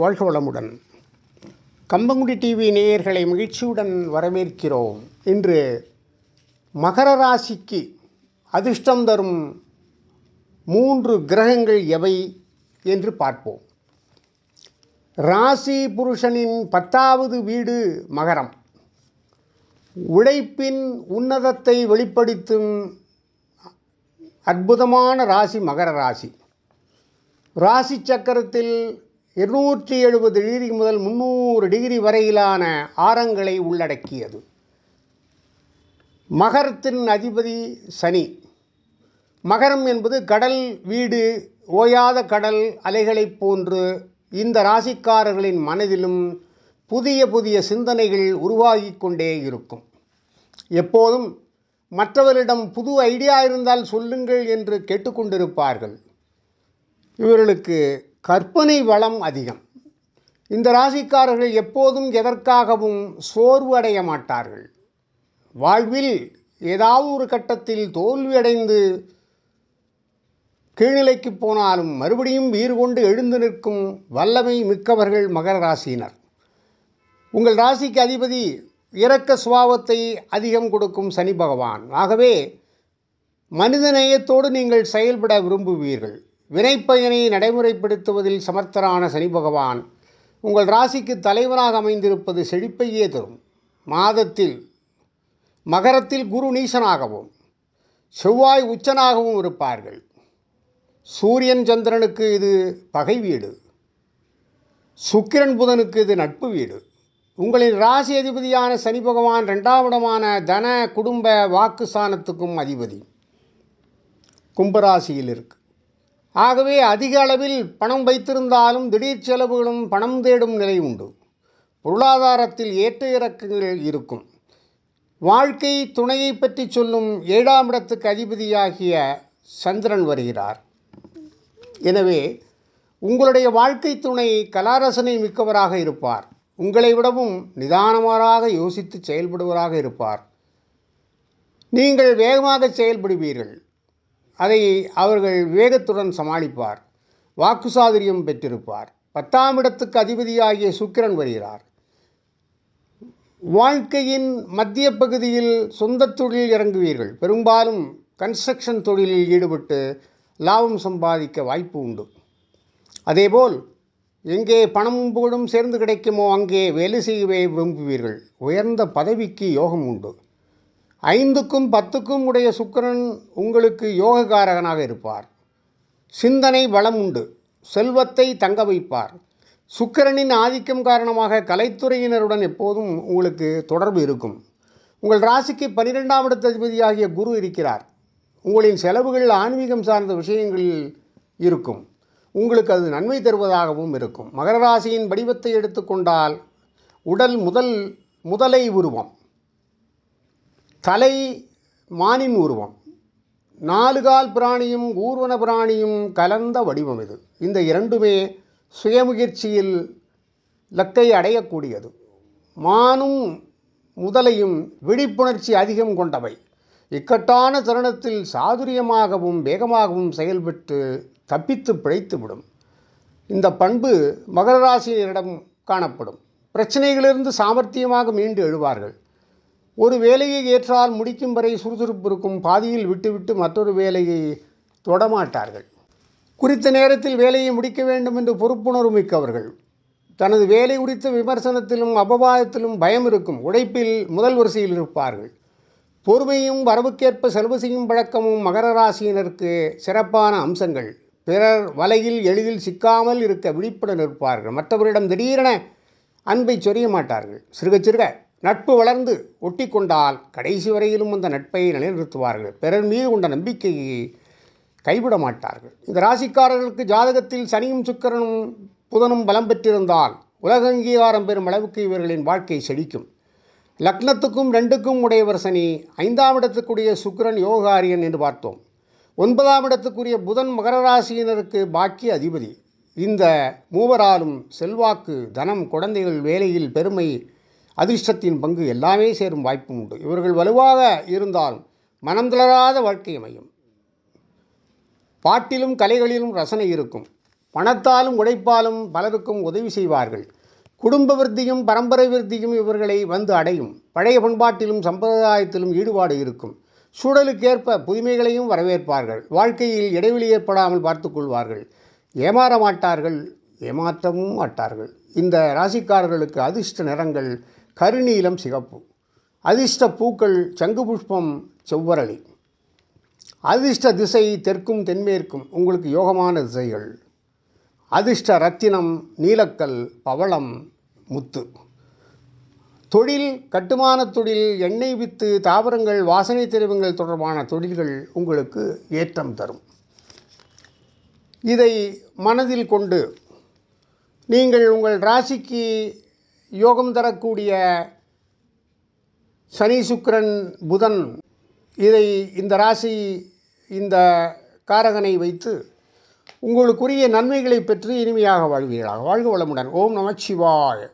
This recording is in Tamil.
வாழ்க வளமுடன். கம்பங்குடி டிவி நேயர்களை மகிழ்ச்சியுடன் வரவேற்கிறோம். இன்று மகர ராசிக்கு அதிர்ஷ்டம் தரும் மூன்று கிரகங்கள் எவை என்று பார்ப்போம். ராசி புருஷனின் பத்தாவது வீடு மகரம். உழைப்பின் உன்னதத்தை வெளிப்படுத்தும் அற்புதமான ராசி மகர ராசி. ராசி சக்கரத்தில் இருநூற்றி எழுபது டிகிரி முதல் முந்நூறு டிகிரி வரையிலான ஆரங்களை உள்ளடக்கியது. மகரத்தின் அதிபதி சனி. மகரம் என்பது கடல் வீடு ஓயாத கடல் அலைகளைப் போன்று இந்த ராசிக்காரர்களின் மனதிலும் புதிய புதிய சிந்தனைகள் உருவாகி கொண்டே இருக்கும். எப்போதும் மற்றவரிடம் புது ஐடியா இருந்தால் சொல்லுங்கள் என்று கேட்டுக்கொண்டிருப்பார்கள் இவர்களுக்கு கற்பனை வளம் அதிகம். இந்த ராசிக்காரர்கள் எப்போதும் எதற்காகவும் சோர்வு அடைய மாட்டார்கள். வாழ்வில் ஏதாவது ஒரு கட்டத்தில் தோல்வியடைந்து கீழ்நிலைக்கு போனாலும் மறுபடியும் வீறு கொண்டு எழுந்து நிற்கும் வல்லமை மிக்கவர்கள் மகர ராசியினர். உங்கள் ராசிக்கு அதிபதி இரக்க சுபாவத்தை அதிகம் கொடுக்கும் சனி பகவான். ஆகவே மனிதநேயத்தோடு நீங்கள் செயல்பட விரும்புவீர்கள். வினைப்பயனை நடைமுறைப்படுத்துவதில் சமர்த்தரான சனி பகவான் உங்கள் ராசிக்கு தலைவராக அமைந்திருப்பது செழிப்பையே தரும். மாதத்தில் மகரத்தில் குரு நீசனாகவும் செவ்வாய் உச்சனாகவும் இருப்பார்கள். சூரியன் சந்திரனுக்கு இது பகை வீடு. சுக்கிரன் புதனுக்கு இது நட்பு வீடு. உங்களின் ராசி அதிபதியான சனி பகவான் ரெண்டாவிடமான தன குடும்ப வாக்கு ஸ்தானத்துக்கும் அதிபதி. கும்பராசியில் இருக்கு. ஆகவே அதிக அளவில் பணம் வைத்திருந்தாலும் திடீர் செலவுகளும் பணம் தேடும் நிலை உண்டு. பொருளாதாரத்தில் ஏற்ற இறக்கங்கள் இருக்கும். வாழ்க்கை துணையை பற்றி சொல்லும் ஏழாம் இடத்துக்கு அதிபதியாகிய சந்திரன் வருகிறார். எனவே உங்களுடைய வாழ்க்கை துணை கலாரசனை மிக்கவராக இருப்பார். உங்களை விடவும் நிதானமாராக யோசித்து செயல்படுவராக இருப்பார். நீங்கள் வேகமாக செயல்படுவீர்கள். அதை அவர்கள் வேகத்துடன் சமாளிப்பார். வாக்கு சாதுரியம் பெற்றிருப்பார். பத்தாம் இடத்துக்கு அதிபதியாகிய சுக்கிரன் வருகிறார். வாழ்க்கையின் மத்திய பகுதியில் சொந்த தொழில் இறங்குவீர்கள். பெரும்பாலும் கன்ஸ்ட்ரக்ஷன் தொழிலில் ஈடுபட்டு லாபம் சம்பாதிக்க வாய்ப்பு உண்டு. அதேபோல் எங்கே பணமும் புகழும் சேர்ந்து கிடைக்குமோ அங்கே வேலை செய்யவே விரும்புவீர்கள். உயர்ந்த பதவிக்கு யோகம் உண்டு. ஐந்துக்கும் பத்துக்கும் உடைய சுக்கிரன் உங்களுக்கு யோககாரகனாக இருப்பார். சிந்தனை வளம் உண்டு. செல்வத்தை தங்க வைப்பார். சுக்கிரனின் ஆதிக்கம் காரணமாக கலைத்துறையினருடன் எப்போதும் உங்களுக்கு தொடர்பு இருக்கும். உங்கள் ராசிக்கு பனிரெண்டாம் இடத்த அதிபதியாகிய குரு இருக்கிறார். உங்களின் செலவுகள் ஆன்மீகம் சார்ந்த விஷயங்களில் இருக்கும். உங்களுக்கு அது நன்மை தருவதாகவும் இருக்கும். மகர ராசியின் வடிவத்தை எடுத்துக்கொண்டால் உடல் முதல் முதலை உருவம். தலை மானின் உருவம். நாலு கால் பிராணியும் ஊர்வன பிராணியும் கலந்த வடிவம் இது. இந்த இரண்டுமே சுயமுயற்சியில் லக்கை அடையக்கூடியது. மானும் முதலையும் விழிப்புணர்ச்சி அதிகம் கொண்டவை. இக்கட்டான தருணத்தில் சாதுரியமாகவும் வேகமாகவும் செயல்பட்டு தப்பித்து பிழைத்துவிடும். இந்த பண்பு மகர ராசியினரிடம் காணப்படும். பிரச்சனைகளிலிருந்து சாமர்த்தியமாக மீண்டு எழுவார்கள். ஒரு வேலையை ஏற்றால் முடிக்கும் வரை சுறுசுறுப்பு இருக்கும் பாதியில் விட்டுவிட்டு மற்றொரு வேலையை தொடமாட்டார்கள். குறித்த நேரத்தில் வேலையை முடிக்க வேண்டும் என்று பொறுப்புணர்வு மிக்கவர்கள். தனது வேலை குறித்த விமர்சனத்திலும் அபவாதத்திலும் பயம் இருக்கும் உழைப்பில் முதல் வரிசையில் இருப்பார்கள். பொறுமையும் வரவுக்கேற்ப செலவு செய்யும் பழக்கமும் மகர ராசியினருக்கு சிறப்பான அம்சங்கள். பிறர் வலையில் எளிதில் சிக்காமல் இருக்க விழிப்புடன் இருப்பார்கள். மற்றவரிடம் திடீரென அன்பை சொரிய மாட்டார்கள். சிறுக சிறுக. நட்பு வளர்ந்து ஒட்டி கொண்டால் கடைசி வரையிலும் அந்த நட்பை நிலைநிறுத்துவார்கள். பிறர் மீது கொண்ட நம்பிக்கையை கைவிட மாட்டார்கள். இந்த ராசிக்காரர்களுக்கு ஜாதகத்தில் சனியும் சுக்கரனும் புதனும் பலம் பெற்றிருந்தால் உலக அங்கீகாரம் பெறும் அளவுக்கு இவர்களின் வாழ்க்கை செழிக்கும். லக்னத்துக்கும் ரெண்டுக்கும் உடையவர் சனி ஐந்தாம் இடத்துக்குரிய சுக்கிரன் யோகாரியன் என்று பார்த்தோம். ஒன்பதாம் இடத்துக்குரிய புதன் மகர ராசியினருக்கு பாக்கிய அதிபதி. இந்த மூவராலும் செல்வாக்கு தனம் குழந்தைகள் வேலையில் பெருமை அதிர்ஷ்டத்தின் பங்கு எல்லாமே சேரும் வாய்ப்பும் உண்டு. இவர்கள் வலுவாக இருந்தாலும் மனம் தளராத வாழ்க்கை அமையும். பாட்டிலும் கலைகளிலும் ரசனை இருக்கும். பணத்தாலும் உழைப்பாலும் பலருக்கும் உதவி செய்வார்கள். குடும்ப விருத்தியும் பரம்பரை விருத்தியும் இவர்களை வந்து அடையும். பழைய பண்பாட்டிலும் சம்பிரதாயத்திலும் ஈடுபாடு இருக்கும். சூழலுக்கேற்ப புதுமைகளையும் வரவேற்பார்கள். வாழ்க்கையில் இடைவெளி ஏற்படாமல் பார்த்துக்கொள்வார்கள் ஏமாற மாட்டார்கள். ஏமாற்றவும் மாட்டார்கள். இந்த ராசிக்காரர்களுக்கு அதிர்ஷ்ட நிறங்கள் கருநீலம் சிகப்பு. அதிர்ஷ்ட பூக்கள் சங்கு புஷ்பம் செவ்வரளி. அதிர்ஷ்ட திசை தெற்கும் தென்மேற்கும் உங்களுக்கு யோகமான திசைகள். அதிர்ஷ்ட ரத்தினம் நீலக்கல் பவளம் முத்து. தொழில் கட்டுமான தொழில் எண்ணெய் வித்து தாவரங்கள் வாசனை திரவங்கள் தொடர்பான தொழில்கள் உங்களுக்கு ஏற்றம் தரும். இதை மனதில் கொண்டு நீங்கள் உங்கள் ராசிக்கு யோகம் தரக்கூடிய சனி சுக்கிரன் புதன் இதை இந்த ராசி இந்த காரகனை வைத்து உங்களுக்குரிய நன்மைகளை பெற்று இனிமையாக வாழ்வீர்களாக. வாழ்க வளமுடன். ஓம் நமச்சிவாய்.